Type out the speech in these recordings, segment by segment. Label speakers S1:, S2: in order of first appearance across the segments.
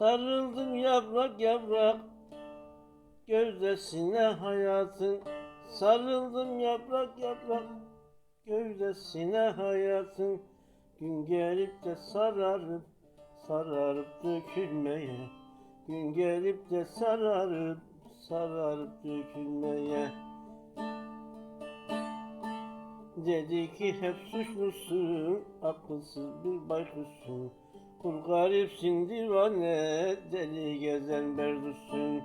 S1: Sarıldım yaprak yaprak Gövdesine hayatın. Sarıldım yaprak yaprak Gövdesine hayatın. Gün gelip de sararıp Sararıp dökülmeye. Gün gelip de sararıp Sararıp dökülmeye. Dedi ki hep suçlusun, akılsız bir baykuşsun. Kul garipsin divane, deli gezen berduşsun.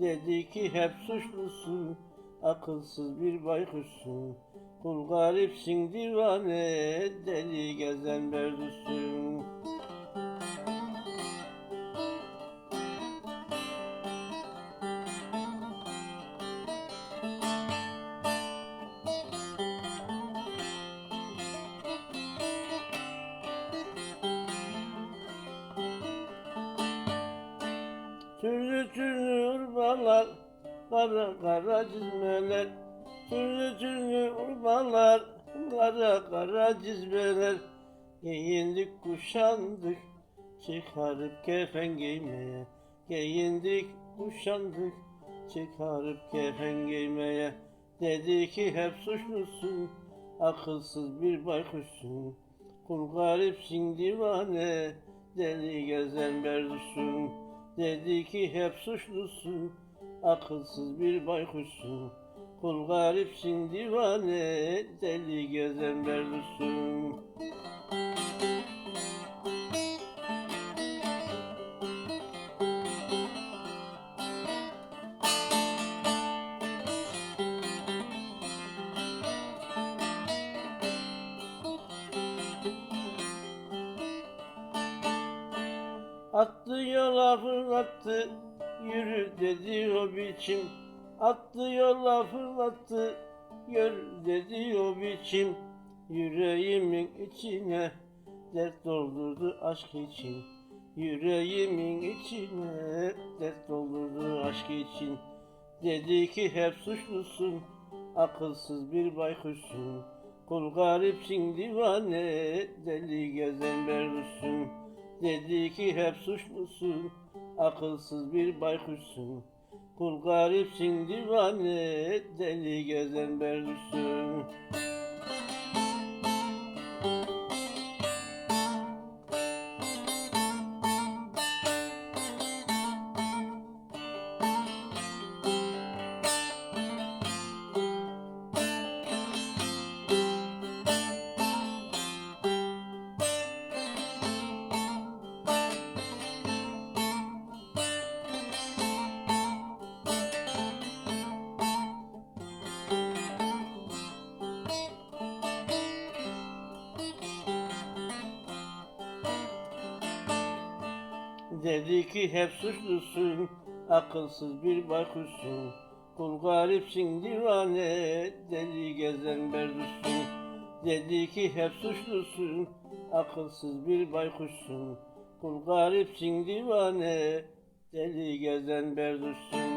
S1: Dedi ki hep suçlusun, akılsız bir baykuşsun. Kul garipsin divane, deli gezen berduşsun. Türlü türlü urbalar, kara kara çizmeler. Türlü türlü urbalar, kara kara çizmeler. Giyindik kuşandık, çıkarıp kefen giymeye. Giyindik kuşandık, çıkarıp kefen giymeye. Dedi ki hep suçlusun, akılsız bir baykuşsun. Kul garipsin divane, deli gezen berduşsun. Dedi ki hep suçlusun, akılsız bir baykuşsun. Kul garipsin divane, deli gezen berduşsun. Attı yola fırlattı, yürü dedi o biçim. Attı yola fırlattı, yürü dedi o biçim. Yüreğimin içine dert doldurdu aşk için. Yüreğimin içine dert doldurdu aşk için. Dedi ki hep suçlusun, akılsız bir baykuşsun. Kul garipsin divane, deli gezen berduşsun. Dedi ki hep suçlusun, akılsız bir baykuşsun. Kul garipsin divane, deli gezen berduşsun. Dedi ki hep suçlusun, akılsız bir baykuşsun. Kul garipsin divane, deli gezen berduşsun. Dedi ki hep suçlusun, akılsız bir baykuşsun. Kul garipsin divane, deli gezen berduşsun.